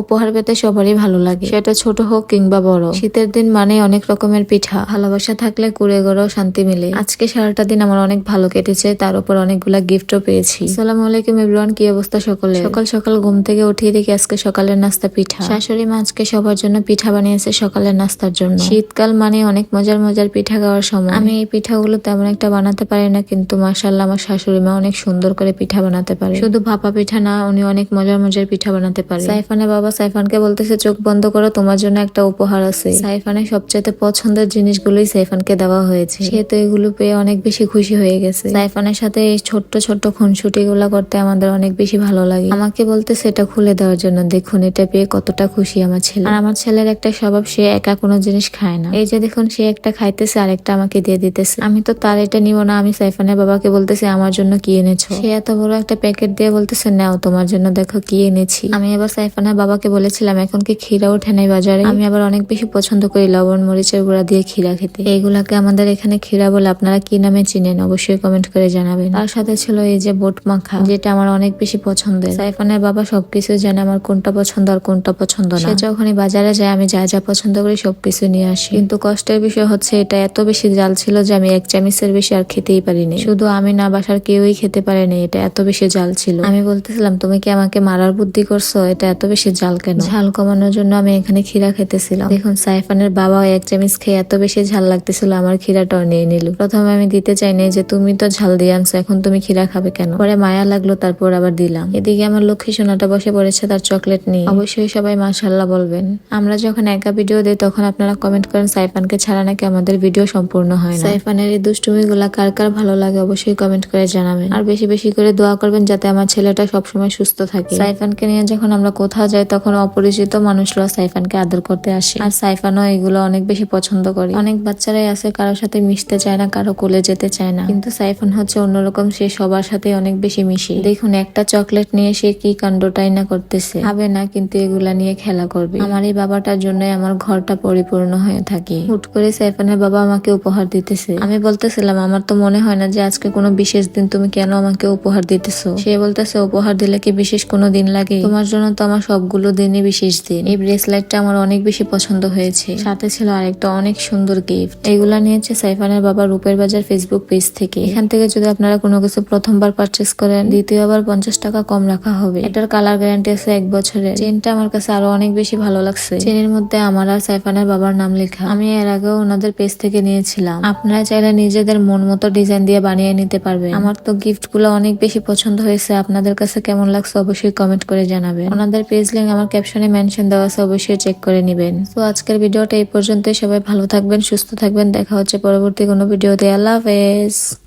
উপহার পেতে সবারই ভালো লাগে। সেটা ছোট হোক কিংবা বড়। শীতের দিন মানে অনেক রকমের পিঠা। ভালোবাসা থাকলে কুড়ে গড়েও শান্তি মিলে। আজকে সারাটা দিন আমার অনেক ভালো কেটেছে, তার উপর অনেকগুলা গিফটও পেয়েছি। সালামু আলাইকুম এভরিওয়ান, কি অবস্থা সকলে সকাল সকাল ঘুম থেকে উঠিয়ে দেখি আজকে সকালের নাস্তা পিঠা। শাশুড়ি মা আজকে সবার জন্য পিঠা বানিয়েছে সকালের নাস্তার জন্য। শীতকাল মানে অনেক মজার মজার পিঠা খাওয়ার সময়। আমি এই পিঠাগুলো তেমন একটা বানাতে পারি না, কিন্তু মাসাল্লাহ আমার শাশুড়ি মা অনেক সুন্দর করে পিঠা বানাতে পারে। শুধু ভাপা পিঠা না, উনি অনেক মজার মজার পিঠা বানাতে পারে। সাইফানের বাবা সাইফানকে বলতেছে, চোখ বন্ধ করো, তোমার জন্য একটা উপহার আছে। সাইফানের সবচেয়ে পছন্দের জিনিসগুলোই সাইফানকে দেওয়া হয়েছে। সে তো এগুলো পেয়ে অনেক বেশি খুশি হয়ে গেছে। সাইফানের সাথে এই ছোট্ট ছোট্ট খুনসুটি গুলা করতে আমাদের অনেক বেশি ভালো লাগে। আমাকে বলতে সেটা খুলে দেওয়ার জন্য। দেখুন, এটা পেয়ে কতটা খুশি আমার ছেলে। আর আমার ছেলের একটা স্বভাব, সে একা কোনো জিনিস খায় না। এই যে দেখুন, সে একটা খাইতেছে, আরেকটা আমাকে দিয়ে দিতেছে। আমি তো তার এটা নিব না, আমি সাইফানের বাবাকে বলতেছি, আমার জন্য কি এনেছো? সে এত বড় একটা প্যাকেট দিয়ে বলতেছে, নাও, তোমার জন্য দেখো কি এনেছি। আমি এবার সাইফানের বাবাকে বলেছিলাম, এখন কি ক্ষীরা ওঠে নাই বাজারে? আমি আবার অনেক বেশি পছন্দ করি লবণ, মরিচের গুঁড়া দিয়ে ক্ষীরা খেতে। এইগুলাকে আমাদের এখানে ক্ষীরা বলে আপনারা কি নামে চিনেন অবশ্যই কমেন্ট করে জানাবেন। তার সাথে ছিল এই যে বোট মাখা, যেটা আমার অনেক বেশি পছন্দের। সাইফানের বাবা সবকিছু জানে আমার কোনটা পছন্দ আর কোনটা পছন্দ না। সে যখনই বাজারে যায়, আমি যা যা পছন্দ করি সবকিছু নিয়ে আসি। কিন্তু কষ্টের বিষয় হচ্ছে, এটা এত বেশি জাল ছিল যে আমি এক চামিচের বেশি আর খেতেই পারিনি। শুধু আমি না, বাসার কেউই খেতে পারেনি, এটা এত বেশি জাল ছিল। আমি বলতেছিলাম, তুমি কি আমাকে মারার বুদ্ধি করছ? এটা এত বেশি জাল কেন? ঝাল কমানোর জন্য আমি এখানে ক্ষীরা খেতেছিলাম। দেখুন সাইফানের বাবাও এক চামিচ খেয়ে এত বেশি ঝাল লাগতেছিল আমার ক্ষীরাটাও নিয়ে নিল। প্রথমে আমি দিতে চাইনি যে তুমি তো ঝাল দিয়ে আনছো এখন তুমি ক্ষীরা খাবে কেন? পরে মায়া লাগল তারপর আবার দিলাম। এদিকে আমার লক্ষ্মী সোনাটা বসে পড়েছে তার চকলেট নিয়ে। অবশ্যই সবাই মাশাল্লাহ বলবেন। আমরা যখন একা ভিডিও দিই তখন আপনারা কমেন্ট করেন সাইফানকে ছাড়া নাকি আমাদের ভিডিও সম্পূর্ণ হয় না। সাইফানের এই দুষ্টুমি গুলা কার কার ভালো লাগে অবশ্যই কমেন্ট করে জানাবেন। আর বেশি বেশি করে দোয়া করবেন যাতে আমার ছেলেটা সবসময় সুস্থ থাকে। সাইফানকে নিয়ে যখন আমরা কোথাও যাই তখন অপরিচিত মানুষরা সাইফানকে আদর করতে আসে। আর সাইফানও এগুলো অনেক বেশি পছন্দ করে। অনেক বাচ্চারাই আছে, কারোর সাথে মিশতে চায় না, কারও কোলে যেতে চায় না। কিন্তু সাইফান হচ্ছে অন্যরকম, সে সবার সাথে অনেক বেশি মিশে। দেখুন, একটা চকলেট নিয়ে সে কি কাণ্ডটাই না করতেছে। খাবে না, কিন্তু এগুলা নিয়ে খেলা করবে। আমার এই বাবাটার জন্য আমার ঘরটা পরিপূর্ণ হয়ে থাকে। হুট করে সাইফানের বাবা আমাকে উপহার দিতেছে। আমি বলতেছিলাম, আমার তো মনে হয় না যে আজকে কোনো বিশেষ দিন তুমি কেন আমাকে উপহার দিতেছো? সে বলতেছে, উপহার দিলে কি বিশেষ কোনো দিন লাগে? তোমার জন্য তো আমার সবগুলো দিনই বিশেষ দিন। এই ব্রেসলেটটা আমার অনেক বেশি পছন্দ হয়েছে। সাথে ছিল আরেকটা অনেক সুন্দর গিফট এগুলা নিয়েছে সাইফানের বাবা রূপের বাজার ফেসবুক পেজ থেকে। এখান থেকে যদি আপনারা কোনো কিছু প্রথমবার পারচেস করেন, দ্বিতীয়বার পঞ্চাশ টাকা কম রাখা হবে। এটার কালার গ্যারান্টি আছে এক বছরের। চেনটা আমার কাছে আরও অনেক বেশি ভালো লাগছে। চেনের মধ্যে আমার আর সাইফানের বাবার নাম লেখা। আমি এর আগেও ওনাদের পেজ থেকে নিয়েছিলাম। আপনারা চাইলে নিজেদের মন মতো ডিজাইন দিয়ে বানিয়ে নিতে পারবেন। আমার তো গিফটগুলো অনেক বেশি পছন্দ হয়েছে। আপনাদের কাছে কেমন লাগছে অবশ্যই কমেন্ট করে জানাবেন। ওনাদের পেজ লিঙ্ক আমার ক্যাপশনে মেনশন দেওয়া আছে, অবশ্যই চেক করে নেবেন। তো আজকের ভিডিওটা এই পর্যন্তই। সবাই ভালো থাকবেন, সুস্থ থাকবেন। দেখা হচ্ছে পরবর্তী কোনো ভিডিওতে। আল্লাহ হাফেজ।